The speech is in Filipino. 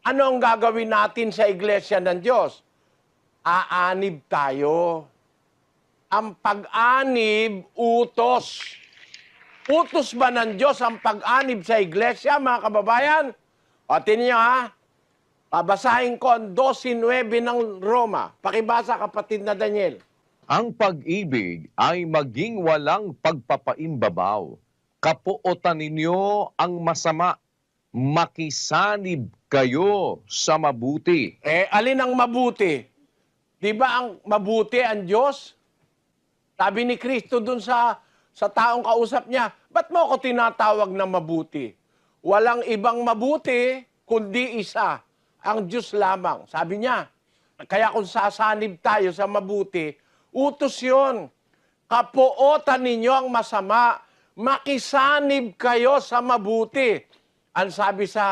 Ano ang gagawin natin sa iglesia ng Diyos? Aanib tayo. Ang pag-anib, utos. Utos ba ng Diyos ang pag-anib sa iglesia, mga kababayan? Tingnan niyo ha. Babasahin ko ang 12.9 ng Roma. Pakibasa, kapatid na Daniel. Ang pag-ibig ay maging walang pagpapaimbabaw. Kapuotan ninyo ang masama. Makisanib kayo sa mabuti. Eh, alin ang mabuti? Di ba ang mabuti ang Diyos? Sabi ni Kristo dun sa, sa taong kausap niya, ba't mo ako tinatawag na mabuti? Walang ibang mabuti, kundi isa, ang Diyos lamang. Sabi niya, kaya kung sasanib tayo sa mabuti, utos yon. Kapuotan ninyo ang masama, makisanib kayo sa mabuti. Ang sabi sa